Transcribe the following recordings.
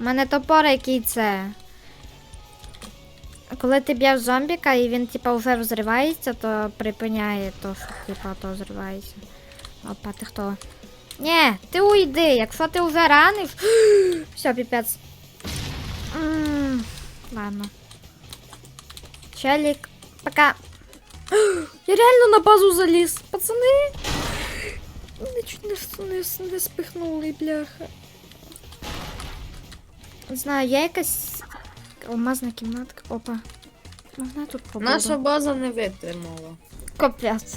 У мене топор, який це. Коли ти б'єш зомбіка і він типа вже взривається, то припиняє то, що типа то взривається. Опа, ти хто? Ні, ти уйди, якщо ти вже ранив. Все, піпець. Ладно. Челік, пока. Я реально на базу заліз, пацани. Мене чуть не спихнули, бляха. Не знаю, є якась алмазна кімнатка. Опа. Можна тут побуду? Наша база не витримала. Капець.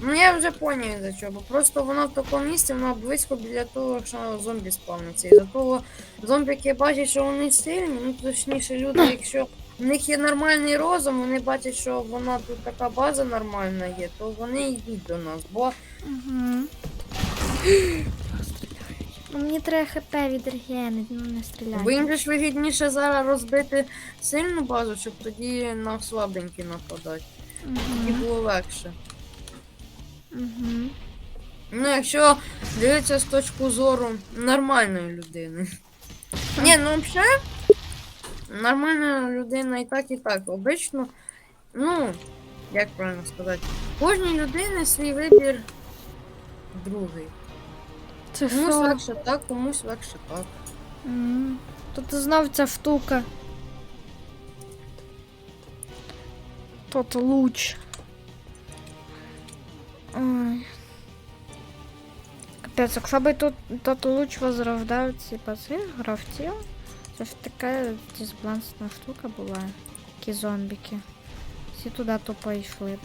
Ну я вже поняв за чого. Просто вона в такому місці, вона близько біля того, що зомбі спавниться. І за того зомбіки бачать, що вони сильні, ну точніше люди, якщо в них є нормальний розум, вони бачать, що вона тут така база нормальна є, то вони йдуть до нас. Бо Угу. Ну, мені треба хп відрегенить, ну не стріляй. бо ж вигідніше зараз розбити сильну базу, щоб тоді на слабенькі нападати. Тоді було легше. Угу. Ну, якщо дивитися з точки зору нормальної людини. Ні, ну взагалі, нормальна людина і так, і так. Обично, ну, як правильно сказати, кожній людини свій вибір другий. Це Комусь що? легше так, комусь легше так. М, Тут знов ця штука. Тут луч. Ой. Капець, якщо би тут тот луч возрождав ці паси гравців, це ж така дисбалансна штука була. Такі зомбіки. Всі туди тупо йшли б.